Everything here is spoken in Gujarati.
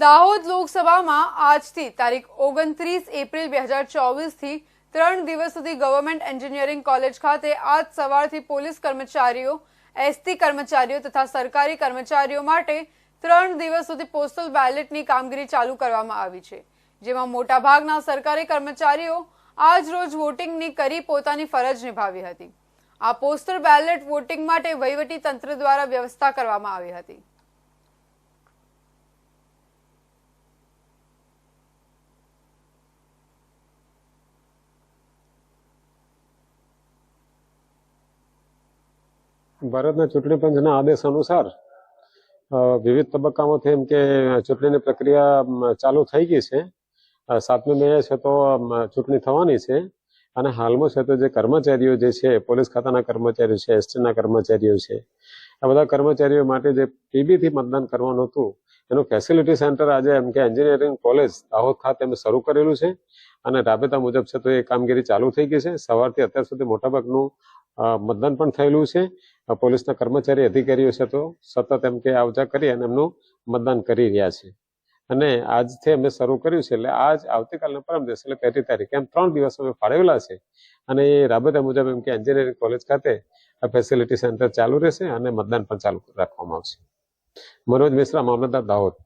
દાહોદ લોકસભામાં આજથી તારીખ ઓગણત્રીસ એપ્રિલ બે હજાર ચોવીસથી ત્રણ દિવસ સુધી ગવર્મેન્ટ એન્જિનિયરિંગ કોલેજ ખાતે આજ સવારથી પોલીસ કર્મચારીઓ એસટી કર્મચારીઓ તથા સરકારી કર્મચારીઓ માટે ત્રણ દિવસ સુધી પોસ્ટલ બેલેટની કામગીરી ચાલુ કરવામાં આવી છે, જેમાં મોટાભાગના સરકારી કર્મચારીઓ આજ રોજ વોટિંગની કરી પોતાની ફરજ નિભાવી હતી. આ પોસ્ટલ બેલેટ વોટિંગ માટે વહીવટી તંત્ર દ્વારા વ્યવસ્થા કરવામાં આવી હતી. ભારતના ચૂંટણી પંચના આદેશ અનુસાર વિવિધ તબક્કામાંથી એમ કે ચૂંટણીની પ્રક્રિયા ચાલુ થઈ ગઈ છે. સાતમી મે છે તો ચૂંટણી થવાની છે. અને હાલમાં છે તો જે કર્મચારીઓ જે છે, પોલીસ ખાતાના કર્મચારીઓ છે, એસટીના કર્મચારીઓ છે, આ બધા કર્મચારીઓ માટે જે પીબીથી મતદાન કરવાનું હતું, એનું ફેસિલિટી સેન્ટર આજે એમ કે એન્જિનિયરિંગ કોલેજ દાહોદ ખાતે અમે શરૂ કરેલું છે. અને રાબેતા મુજબ છે તો એ કામગીરી ચાલુ થઈ ગઈ છે. સવારથી અત્યાર સુધી મોટાભાગનું મતદાન પણ થયેલું છે. પોલીસના કર્મચારી અધિકારીઓ છે તો સતત એમ કે આવજા કરી અને એમનું મતદાન કરી રહ્યા છે. અને આજથી અમે શરૂ કર્યું છે એટલે આજ આવતીકાલના પરમ દિવસ એટલે પહેલી તારીખ, એમ ત્રણ દિવસ અમે ફાળવેલા છે. અને એ રાબેતા મુજબ એમ કે એન્જિનિયરિંગ કોલેજ ખાતે આ ફેસિલિટી સેન્ટર ચાલુ રહેશે અને મતદાન પણ ચાલુ રાખવામાં આવશે. મનોજ મિશ્રા, મામલતદાર દાહોદ.